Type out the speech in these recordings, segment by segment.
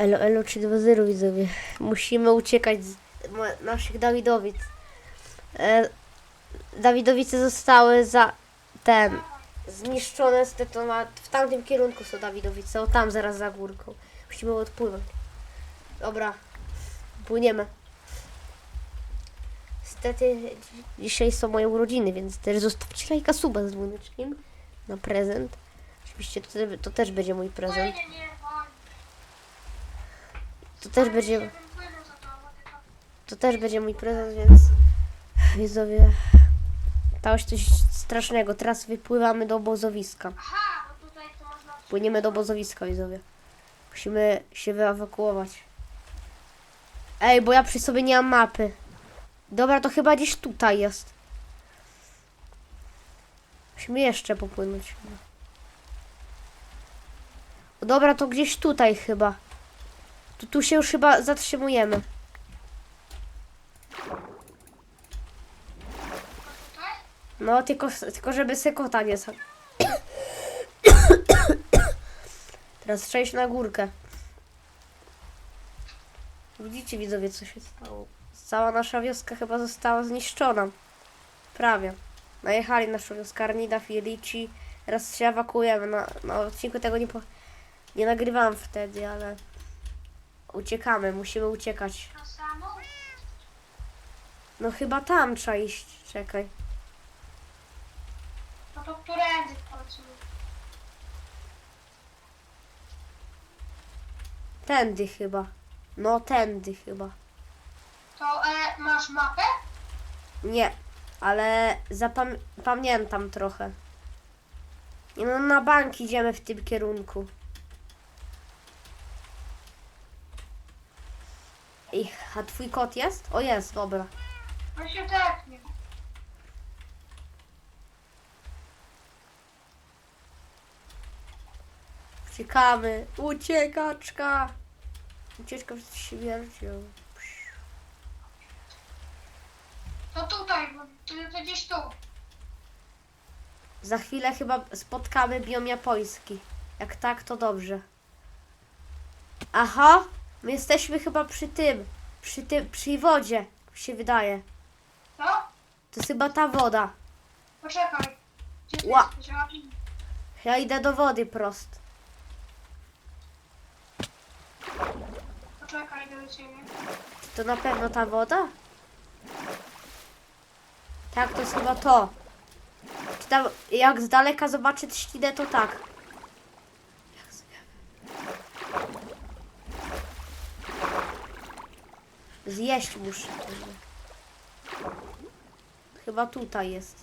Elo, elo 3-2-0 widzowie. Musimy uciekać z naszych Dawidowic. E, Dawidowice zostały za ten zniszczone z w tamtym kierunku są Dawidowice, o tam zaraz za górką. Musimy odpływać. Dobra, płyniemy. Niestety dzi- dzisiaj są moje urodziny, więc też zostawcie lajka suba z dzwoneczkiem na prezent. Oczywiście to, to też będzie mój prezent. Nie, nie, nie, chodź. To też będzie... To też będzie mój prezent, więc widzowie, stało się coś strasznego. Teraz wypływamy do obozowiska. Płyniemy do obozowiska, widzowie. Musimy się wyewakuować. Ej, bo ja przy sobie nie mam mapy. Dobra, to chyba gdzieś tutaj jest. Musimy jeszcze popłynąć. Dobra, to gdzieś tutaj chyba. Tu, tu się już chyba zatrzymujemy. No, tylko, tylko żeby sekota nie. Teraz przejść na górkę. Widzicie, widzowie, co się stało? Cała nasza wioska chyba została zniszczona. Prawie. Najechali naszą wioskę Arnida, Filici. Teraz się ewakuujemy. Na, na odcinku tego nie, po, nie nagrywałam wtedy, ale uciekamy, musimy uciekać. To samo? No chyba tam trzeba iść. Czekaj. No to którędy pracuję? Tędy chyba. No, tędy chyba. To e, masz mapę? Nie, ale zapamiętam trochę. Nie no, na bank idziemy w tym kierunku. Ej, a twój kot jest? O jest, dobra. On się tepnie. Uciekamy. Uciekaczka. Ucieczka przed śmiercią. To tutaj, bo to, to gdzieś tu. Za chwilę chyba spotkamy biom japoński. Jak tak, to dobrze. Aha, my jesteśmy chyba przy tym. Przy tym, przy wodzie, mi się wydaje. Co? To jest chyba ta woda. Poczekaj. Gdzie ty Ła. jesteś? A, Ja idę do wody prost. Poczekaj, idę do ciebie. Czy to na pewno ta woda? Tak, to jest chyba to. Czy tam, jak z daleka zobaczę trzcinę, to tak. Jak z- Zjeść muszę. Chyba tutaj jest.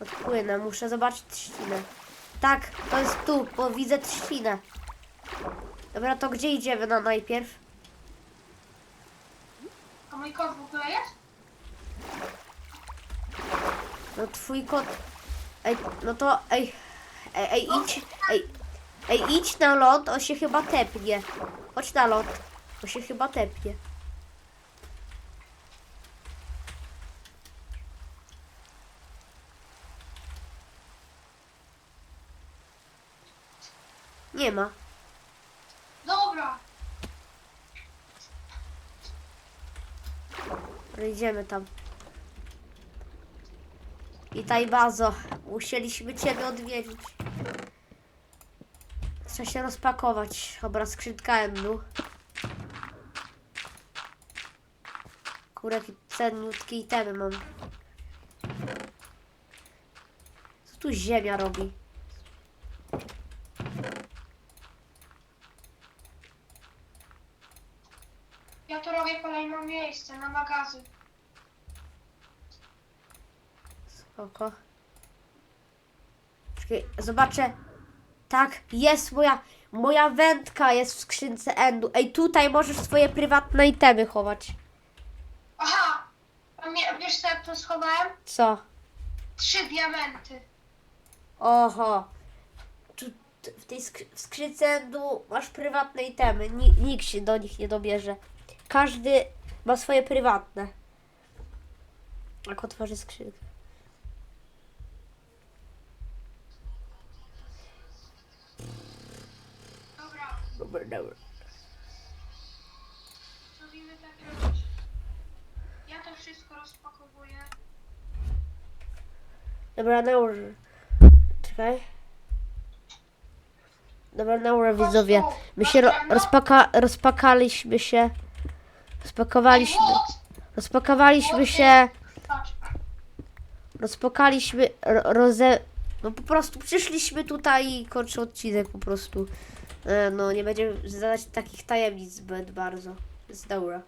Odpłynę, muszę zobaczyć trzcinę. Tak, to jest tu, bo widzę trzcinę. Dobra, to gdzie idziemy na najpierw? A mój kot w ogóle jest? No twój kot. Ej, no to ej. Ej, ej idź. Ej, ej, idź na ląd, on się chyba tepnie. Chodź na ląd. On się chyba tepnie. Nie ma. Dobra. Idziemy tam. Witaj bazo. Musieliśmy ciebie odwiedzić. Trzeba się rozpakować. Dobra, skrzynka endu. Kurek cenniutkie itemy mam. Co tu ziemia robi? Ja tu robię kolejne miejsce na magazyn. Spoko. Czekaj, zobaczę. Tak, jest moja, moja wędka jest w skrzynce endu. Ej, tutaj możesz swoje prywatne itemy chować. Aha! A mnie, wiesz co jak to schowałem? Co? Trzy diamenty. Oho. Tu, tu, w tej sk- w skrzynce endu masz prywatne itemy. Ni, nikt się do nich nie dobierze. Każdy ma swoje prywatne. Jak otworzy skrzynkę. Dobra, dobra. Robimy tak robić. Ja to wszystko rozpakowuję. Dobra, naur. Czekaj. Dobra, naura widzowie. My się ro, rozpaka, rozpakaliśmy się. Rozpakowaliśmy. Rozpakowaliśmy się. Rozpakaliśmy. Ro, roze... No po prostu przyszliśmy tutaj i kończę odcinek po prostu. E, no nie będziemy zadać takich tajemnic zbyt bardzo. Jest dobra.